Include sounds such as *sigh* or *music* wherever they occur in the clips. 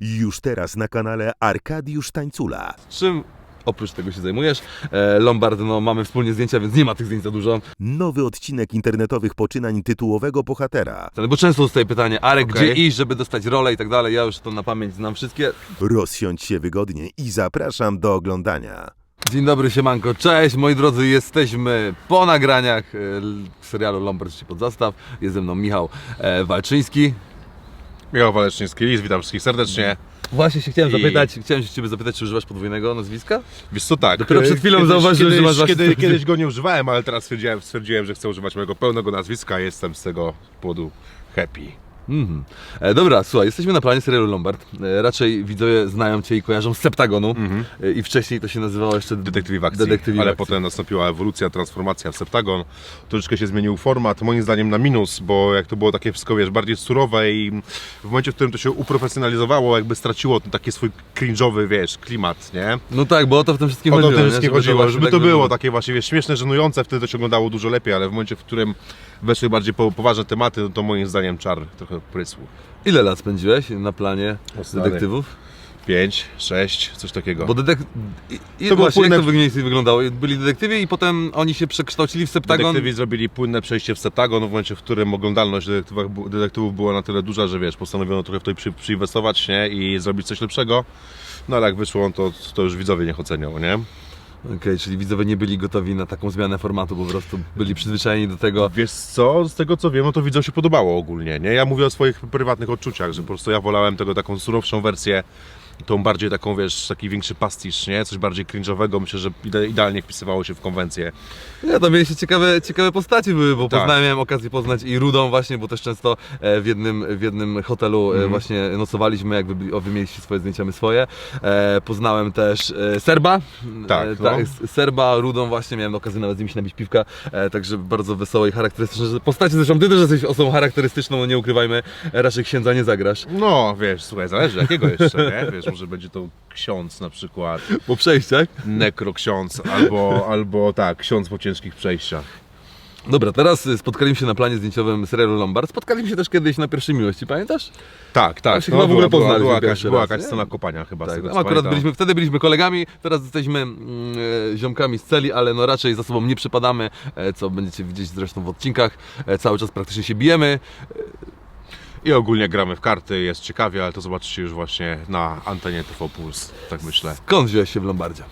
Już teraz na kanale Arkadiusz Tańcula. Czym oprócz tego się zajmujesz? E, Lombard, no mamy wspólnie zdjęcia, więc nie ma tych zdjęć za dużo. Nowy odcinek internetowych poczynań tytułowego bohatera. Bo często dostaję pytanie, Arek, Okej. gdzie iść, żeby dostać rolę i tak dalej. Ja już to na pamięć znam wszystkie. Rozsiądź się wygodnie i zapraszam do oglądania. Dzień dobry, siemanko, cześć, moi drodzy, jesteśmy po nagraniach e, l- serialu Lombard się pod zastaw. Jest ze mną Michał e, Walczyński. Michał Waleczniński, Lis, witam wszystkich serdecznie. Właśnie się chciałem I- zapytać, chciałem się Ciebie zapytać, czy używasz podwójnego nazwiska? Wiesz co, tak. Dopiero przed chwilą zauważyłem, że kiedyś, masz właśnie- Kiedy, kiedyś go nie używałem, ale teraz stwierdziłem, stwierdziłem, że chcę używać mojego pełnego nazwiska i jestem z tego powodu happy. Mhm. E, dobra, słuchaj, jesteśmy na planie serialu Lombard. E, raczej widzowie znają Cię i kojarzą z Septagonu. E, I wcześniej to się nazywało jeszcze Detektywi w akcji. Detektywi w ale akcji. potem nastąpiła ewolucja, transformacja w Septagon. Troszeczkę się zmienił format, moim zdaniem na minus, bo jak to było takie wszystko, wiesz, bardziej surowe i w momencie, w którym to się uprofesjonalizowało, jakby straciło ten taki swój cringe'owy, wiesz, klimat, nie? No tak, bo o to w tym wszystkim O to chodziło. tym nie? wszystkim Żeby chodziło, żeby to było wygląda. takie właśnie wiesz, śmieszne, żenujące, wtedy to się oglądało dużo lepiej, ale w momencie, w którym weszły bardziej po, poważne tematy, no to moim zdaniem czar trochę prysł. Ile lat spędziłeś na planie O, stary. detektywów? 5, 6, coś takiego. Bo. I, To właśnie, płynne- jak to mniej wyglądało? Byli detektywi i potem oni się przekształcili w Septagon? Detektywi zrobili płynne przejście w Septagon, w momencie, w którym oglądalność detektywów była na tyle duża, że wiesz, postanowiono trochę w to przy, przyinwestować nie? i zrobić coś lepszego. No ale jak wyszło, to, to już widzowie niech ocenią, nie? Okej, czyli widzowie nie byli gotowi na taką zmianę formatu, po prostu byli przyzwyczajeni do tego. Wiesz co, z tego co wiem, no to widzom się podobało ogólnie, nie? Ja mówię o swoich prywatnych odczuciach, że po prostu ja wolałem tego taką surowszą wersję, tą bardziej taką, wiesz, taki większy pastisz, nie? Coś bardziej cringe'owego, myślę, że ide- idealnie wpisywało się w konwencję. Ja tam mieliście ciekawe, ciekawe postaci były, bo Tak. poznałem, miałem okazję poznać i Rudą właśnie, bo też często e, w jednym, w jednym hotelu e, właśnie nocowaliśmy, jak wy, mieliście swoje zdjęcia, my swoje. E, Poznałem też Serba. Tak, no. tak, Serba, Rudą właśnie, miałem okazję nawet z nimi się nabić piwka, także bardzo wesołe i charakterystyczne postacie. Zresztą ty też jesteś osobą charakterystyczną, no nie ukrywajmy, raczej księdza nie zagrasz. No, wiesz, słuchaj, zależy jakiego jeszcze, nie? Wiesz, *laughs* może będzie to ksiądz na przykład, Po przejściach. nekroksiądz, albo, albo tak, ksiądz po ciężkich przejściach. Dobra, teraz y, spotkaliśmy się na planie zdjęciowym serialu Lombard. Spotkaliśmy się też kiedyś na pierwszej miłości, pamiętasz? Tak, tak. się chyba w ogóle była, była, poznaliśmy była jakaś, była raz, jakaś scena kopania chyba z Tak, tego, no akurat byliśmy, wtedy byliśmy kolegami, teraz jesteśmy mm, e, ziomkami z celi, ale no raczej za sobą nie przypadamy, e, co będziecie widzieć zresztą w odcinkach. E, cały czas praktycznie się bijemy. I ogólnie gramy w karty, jest ciekawie, ale to zobaczycie już właśnie na antenie TV Puls, tak myślę. Skąd wziąłeś się w Lombardzie?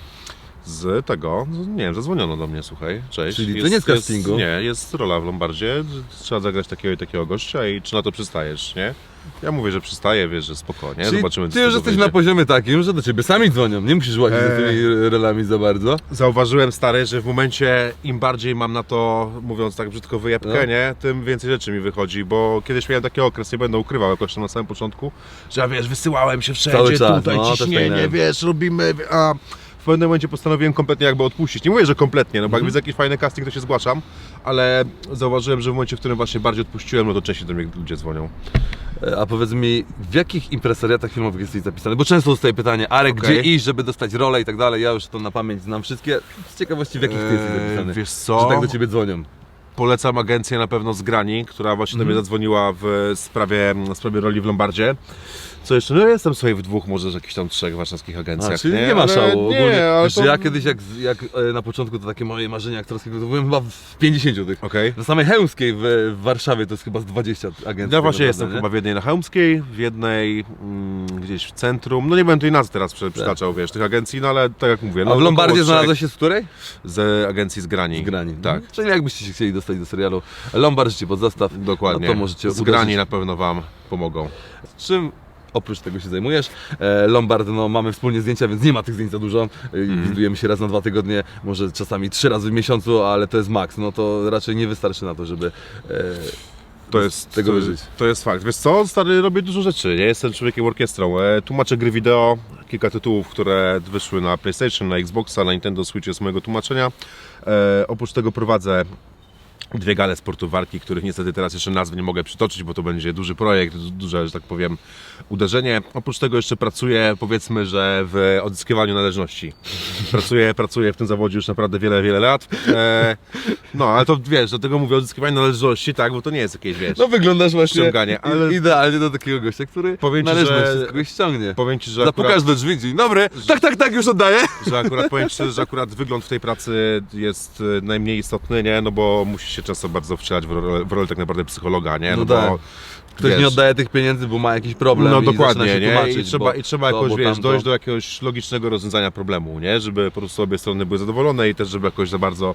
Z tego, nie wiem, zadzwoniono do mnie, słuchaj, cześć. Czyli to nie z castingu? Jest, nie, jest rola w Lombardzie, trzeba zagrać takiego i takiego gościa i czy na to przystajesz, nie? Ja mówię, że przystaję, wiesz, że spoko, nie? Czyli Zobaczymy, co ty z już jesteś wyjdzie. na poziomie takim, że do ciebie sami dzwonią, nie musisz łazić za Eee. tymi relami za bardzo. Zauważyłem, stary, że w momencie im bardziej mam na to, mówiąc tak brzydko, wyjebkę, No. nie? Tym więcej rzeczy mi wychodzi, bo kiedyś miałem taki okres, nie będę ukrywał jakoś tam na samym początku, że ja, wiesz, wysyłałem się wszędzie, Cały czas, tutaj no, ciśnienie, wiesz, robimy, a w pewnym momencie postanowiłem kompletnie jakby odpuścić. Nie mówię, że kompletnie, no bo Mhm. jak widzę jakiś fajny casting, to się zgłaszam, ale zauważyłem, że w momencie, w którym właśnie bardziej odpuściłem, no to częściej do mnie ludzie dzwonią. E, A powiedz mi, w jakich impresariatach filmowych jesteś zapisany? Bo często dostaję pytanie, Arek, Okej. gdzie iść, żeby dostać rolę i tak dalej. Ja już to na pamięć znam wszystkie. Z ciekawości, w jakich ty jesteś Eee, zapisany? wiesz Że co? tak do ciebie dzwonią. Polecam agencję na pewno z Grani, która właśnie do mnie Mhm. zadzwoniła w sprawie, w sprawie roli w Lombardzie. Co jeszcze? No ja jestem sobie w dwóch, może jakichś tam trzech warszawskich agencjach. A, czyli nie, ma Ale szału. Nie, Ogólnie, ale wiesz, to... ja kiedyś, jak, jak e, na początku to takie moje marzenia aktorskie, to byłem chyba w 50 tych. Okej. Na samej Chełmskiej w, w Warszawie to jest chyba z 20 agencji. Ja właśnie tak jestem naprawdę, chyba w jednej na Chełmskiej, w jednej mm, gdzieś w centrum. No nie będę tej nazw teraz przy- przytaczał, wiesz, tych agencji, no ale tak jak mówię. nie? No, A w Lombardzie znalazłeś się z której? Z agencji z Grani. Z Grani. Tak. Czyli jakbyście się chcieli dostać do serialu Lombard, życie pod zastaw, Dokładnie. no to możecie z uderzyć. Grani na pewno Wam pomogą. Czym oprócz tego się zajmujesz? E, Lombard, no mamy wspólnie zdjęcia, więc nie ma tych zdjęć za dużo. E, Mhm. Widujemy się raz na dwa tygodnie, może czasami trzy razy w miesiącu, ale to jest maks. No to raczej nie wystarczy na to, żeby e, To jest, tego wyżyć. to jest fakt. Wiesz co, stary, robię dużo rzeczy, nie? Jestem człowiekiem orkiestrą. Tłumaczę gry wideo, kilka tytułów, które wyszły na PlayStation, na Xboxa, na Nintendo Switch jest mojego tłumaczenia. Oprócz tego prowadzę dwie gale sportu walki, których niestety teraz jeszcze nazwy nie mogę przytoczyć, bo to będzie duży projekt, du- duże, że tak powiem, uderzenie. Oprócz tego jeszcze pracuję, powiedzmy, że w odzyskiwaniu należności. Pracuję, pracuję w tym zawodzie już naprawdę wiele, wiele lat. E, no, ale to wiesz, do tego mówię odzyskiwanie należności, tak, bo to nie jest jakieś, wiesz... No wyglądasz właśnie ale- idealnie do takiego gościa, który Powiem ci, należność że- kogoś ściągnie. Powiem Ci, że Zapukasz akurat, do drzwi, dzień dobry, tak, tak, tak, już oddaję. że akurat powiem szczerze, że akurat wygląd w tej pracy jest e, najmniej istotny, nie? No bo musisz się często bardzo wcielać w rolę, w rolę tak naprawdę psychologa, nie? No bo, tak. Ktoś wiesz, nie oddaje tych pieniędzy, bo ma jakiś problem No i dokładnie, się nie? tłumaczyć, I trzeba, bo i trzeba jakoś, bo wiesz, tamto. dojść do jakiegoś logicznego rozwiązania problemu, nie? Żeby po prostu obie strony były zadowolone i też, żeby jakoś za bardzo...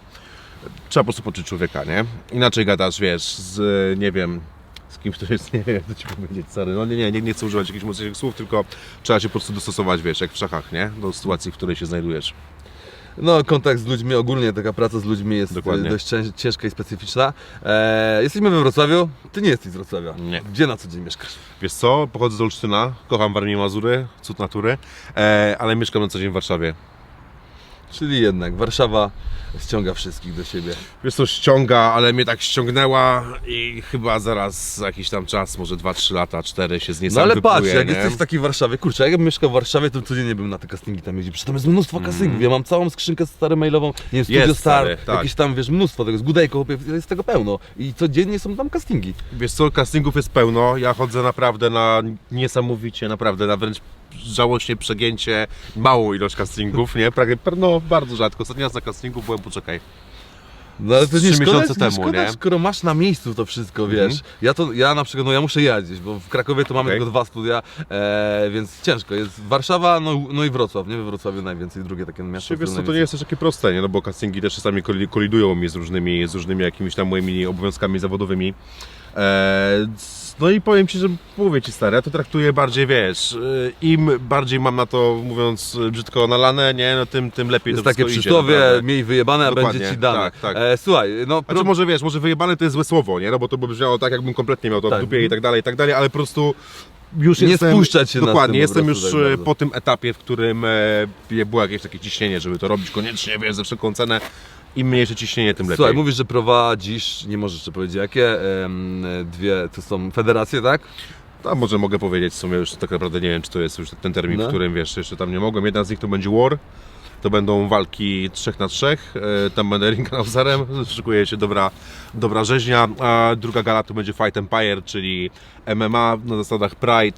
Trzeba po prostu poczuć człowieka, nie? Inaczej gadasz, wiesz, z, nie wiem, z kimś, kto jest, nie wiem, jak to Ci powiedzieć, no nie, nie, nie, nie chcę używać jakichś mocniejszych słów, tylko trzeba się po prostu dostosować, wiesz, jak w szachach, nie? Do sytuacji, w której się znajdujesz. No, kontakt z ludźmi, ogólnie taka praca z ludźmi jest Dokładnie. e, dość cię- ciężka i specyficzna. E, jesteśmy we Wrocławiu, ty nie jesteś z Wrocławia. Nie. Gdzie na co dzień mieszkasz? Wiesz co, pochodzę z Olsztyna, kocham Warmię Mazury, cud natury, e, ale mieszkam na co dzień w Warszawie. Czyli jednak Warszawa ściąga wszystkich do siebie. Wiesz co, ściąga, ale mnie tak ściągnęła i chyba zaraz za jakiś tam czas, może 2-3 lata, 4 się z niej No sam ale wypluję, patrz, jak nie? jesteś w takiej Warszawie, kurczę, jak ja bym mieszkał w Warszawie, to codziennie bym na te castingi tam jeździł. Przecież tam jest mnóstwo castingów, ja mam całą skrzynkę stary mailową, nie wiem, Studio. Jest, Star, stary, tak. jakieś tam, wiesz, mnóstwo tego, z Gudejko, chłopie, jest tego pełno. I codziennie są tam castingi. Wiesz co, castingów jest pełno, ja chodzę naprawdę na niesamowicie, naprawdę na wręcz żałośnie przegięcie małą ilość castingów, nie? Prawie, no bardzo rzadko. Ostatni raz na castingu byłem, poczekaj, No ale to nie trzy szkoda, miesiące nie temu, szkoda, nie? skoro masz na miejscu to wszystko, wiesz. Mhm. Ja to, ja na przykład, no ja muszę gdzieś, bo w Krakowie to mamy Okej. tylko dwa studia, e, więc ciężko. Jest Warszawa, no, no i Wrocław, nie? We Wrocławiu najwięcej, drugie takie miasto. Wiesz co, to nie jest też takie proste, nie? No bo castingi też czasami koli- kolidują mi z różnymi, z różnymi jakimiś tam moimi obowiązkami zawodowymi. Eee, no i powiem Ci, że mówię Ci stary, ja to traktuję bardziej, wiesz, y, im bardziej mam na to, mówiąc brzydko, nalane, nie? No tym, tym lepiej Jest to takie wszystko idzie, przysłowie, naprawdę. miej wyjebane, a Dokładnie, będzie ci dane. tak, tak. E, słuchaj, no Znaczy może wiesz, może wyjebane to jest złe słowo, nie? No bo to by brzmiało tak, jakbym kompletnie miał to Tak. w dupie i tak dalej, i tak dalej, ale po prostu już Nie jestem... spuszczać się nad Dokładnie, tym po jestem prostu już tak e, bardzo. po tym etapie, w którym e, było jakieś takie ciśnienie, żeby to robić koniecznie, wiesz, za wszelką cenę. Im mniejsze ciśnienie, tym lepiej. Słuchaj, mówisz, że prowadzisz, nie możesz jeszcze powiedzieć jakie, em, dwie, to są federacje, tak? A może mogę powiedzieć w sumie już tak naprawdę nie wiem, czy to jest już ten termin, No. w którym wiesz, jeszcze tam nie mogłem. Jedna z nich to będzie War. To będą walki 3 na 3 e, Tam będę *laughs* ringanauzerem, szykuje się dobra, dobra rzeźnia. A druga gala to będzie Fight Empire, czyli MMA na zasadach Pride.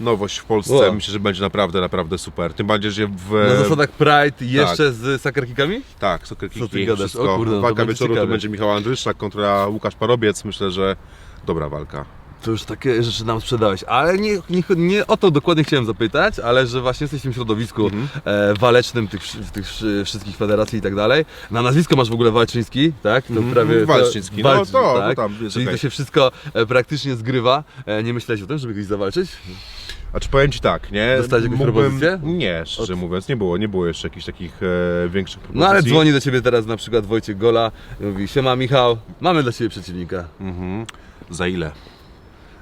Nowość w Polsce. Wow. Myślę, że będzie naprawdę, naprawdę super. Tym bardziej, że w. Na zasadach Pride jeszcze z sakerkikami? Tak, soccer Co ty gadasz? wszystko. O kurde, no Walka będzie wieczoru to będzie Michał Andryszak kontra Łukasz Parobiec. Myślę, że dobra walka. To już takie rzeczy nam sprzedałeś, ale nie, nie, nie o to dokładnie chciałem zapytać, ale że właśnie jesteś w tym środowisku Mhm. e, walecznym tych, tych wszy- wszystkich federacji i tak dalej. Na nazwisko masz w ogóle Walczyński, tak? To Mhm. prawie Walczyński, no Walczy- to- to tak? tam jest Czyli okej. to się wszystko e, praktycznie zgrywa. E, nie myślałeś o tym, żeby kiedyś zawalczyć? A czy powiem Ci tak, nie? Dostałeś jakąś propozycję? Nie, szczerze Od- mówiąc, nie było, nie było jeszcze jakichś takich e, większych propozycji. No ale dzwoni do ciebie teraz na przykład Wojciech Gola i mówi, siema Michał, mamy dla ciebie przeciwnika. Mhm. Za ile?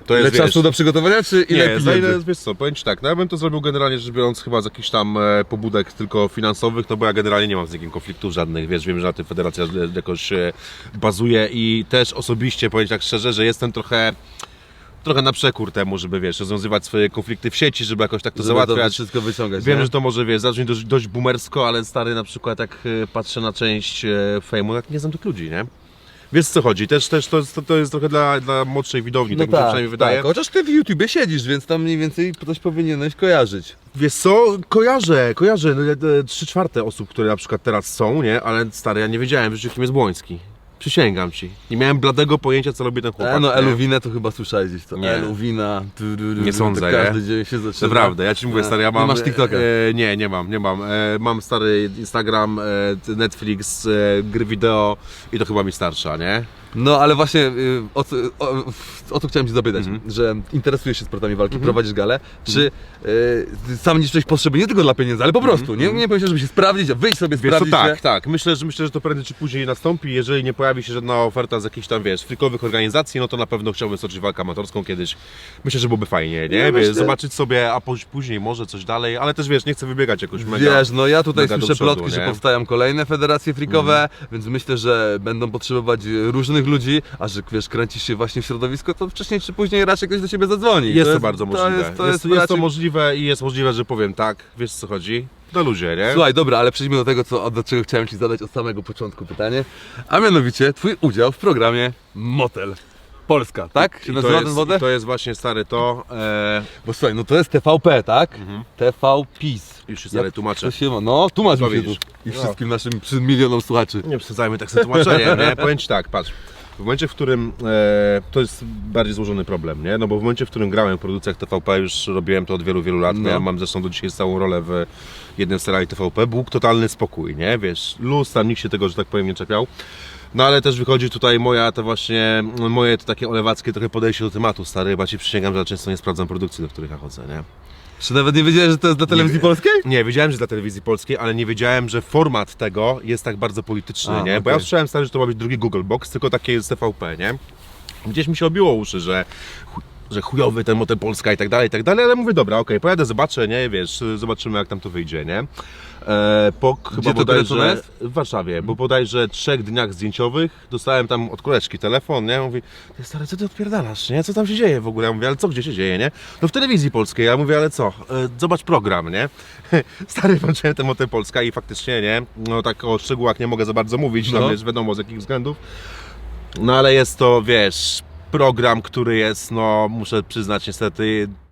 To Ile jest, czasu wiesz, do przygotowania, czy ile nie, za pieniędzy? ile, wiesz co, powiem Ci tak, no ja bym to zrobił generalnie rzecz biorąc chyba z jakichś tam e, pobudek tylko finansowych, no bo ja generalnie nie mam z nikim konfliktów żadnych, wiesz, wiem, że na tym federacja jakoś e, bazuje i też osobiście powiem tak szczerze, że jestem trochę trochę na przekór temu, żeby wiesz, rozwiązywać swoje konflikty w sieci, żeby jakoś tak to Żeby to załatwiać. wszystko wyciągać, Wiem, nie? że to może wiesz, zabrzmi dość, dość boomersko, ale stary na przykład jak e, patrzę na część e, fejmu, jak nie znam tych ludzi, nie? Wiesz co chodzi, też, też to, jest, to jest trochę dla, dla młodszej widowni, tak mi się przynajmniej wydaje. tak. Chociaż ty w YouTubie siedzisz, więc tam mniej więcej coś powinieneś kojarzyć. Wiesz co, kojarzę, kojarzę, no, e, trzy czwarte osób, które na przykład teraz są, nie? Ale stary, ja nie wiedziałem w życiu kim jest Błoński. Przysięgam Ci. Nie miałem bladego pojęcia, co robi ten chłopak. E, no nie? Eluwinę to chyba słyszałeś gdzieś to. Nie. Eluwina. tu, tu, Nie tu, sądzę, to nie? Każdy dzień się zaczyna. Naprawdę, ja Ci mówię E, stary, ja nie mam... masz TikToka? E, nie, nie mam, nie mam. E, mam stary Instagram, e, Netflix, e, gry wideo i to chyba mi starsza, nie? No ale właśnie y, o, co- o, o to chciałem Cię zapytać, Mhm. że interesujesz się sportami walki, prowadzisz galę, czy y, sam nie czułeś potrzeby nie tylko dla pieniędzy, ale po prostu, nie, nie powiedziałeś, żeby się sprawdzić, a wyjść sobie, Mhm. Wiesz co, sprawdzić tak, się. tak. Myślę, że myślę, że to prędzej czy później nastąpi. Jeżeli nie pojawi się żadna oferta z jakichś tam, wiesz, frikowych organizacji, no to na pewno chciałbym stoczyć walkę amatorską kiedyś. Myślę, że byłoby fajnie, nie? Ja wiesz, myślę- zobaczyć sobie, a póź- później może coś dalej, ale też wiesz, nie chcę wybiegać jakoś mega. Wiesz, no ja tutaj mega do słyszę przodu, plotki, że nie? Mhm. powstają kolejne federacje frikowe, więc myślę, że będą potrzebować różnych ludzi, a że wiesz, kręcisz się właśnie w środowisku, to wcześniej czy później raczej ktoś do ciebie zadzwoni. Jest to, bardzo możliwe. To jest, to jest, jest, jest to raczej- możliwe i jest możliwe, że powiem tak, wiesz co chodzi? Do ludzie, nie? Słuchaj, dobra, ale przejdźmy do tego, co, do czego chciałem Ci zadać od samego początku pytanie, a mianowicie Twój udział w programie Motel Polska, tak? Się I nazywa to ten jest, i to jest właśnie stary to. E, Bo słuchaj, no to jest TVP, tak? TV PiS. już się stary tłumaczę. To się ma, no, tłumacz mi się tu. I No. wszystkim naszym przy milionom słuchaczy. Nie przesadzajmy tak z tym tłumaczeniem, nie? *laughs* Powiem Ci tak, patrz. W momencie, w którym e, to jest bardziej złożony problem, nie? No bo w momencie, w którym grałem w produkcjach TVP, już robiłem to od wielu, wielu lat. No. Ja mam zresztą do dzisiaj całą rolę w jednym seriali TVP. Był totalny spokój, nie? Wiesz, luz, tam nikt się tego, że tak powiem, nie czepiał. No ale też wychodzi tutaj moja to właśnie, moje to takie olewackie trochę podejście do tematu, stary, bo ci przysięgam, że często nie sprawdzam produkcji, do których ja chodzę, nie? Czy nawet nie wiedziałeś, że to jest dla telewizji wie- polskiej? Nie, wiedziałem, że dla telewizji polskiej, ale nie wiedziałem, że format tego jest tak bardzo polityczny, A, nie? Bo ja okej. usłyszałem stary, że to ma być drugi Google Box, tylko takie jest TVP, nie? Gdzieś mi się obiło uszy, że, że chujowy ten motel Polska i tak dalej, i tak dalej, ale mówię, dobra, okej, pojadę, zobaczę, nie? Wiesz, zobaczymy jak tam to wyjdzie, nie? E, po chyba bodajże jest? w Warszawie, bo bodajże trzech dniach zdjęciowych dostałem tam od koleżki telefon, nie? Mówi, ty stary, co ty odpierdalasz, nie? Co tam się dzieje w ogóle? Ja mówię, ale co, gdzie się dzieje, nie? No w telewizji polskiej. Ja mówię, ale co? E, Zobacz program, nie? *laughs* Stary, włączyłem tę Motel Polska i faktycznie, nie? No tak o szczegółach nie mogę za bardzo mówić, No. tam jest wiadomo z jakich względów. No ale jest to, wiesz, program, który jest, no muszę przyznać niestety,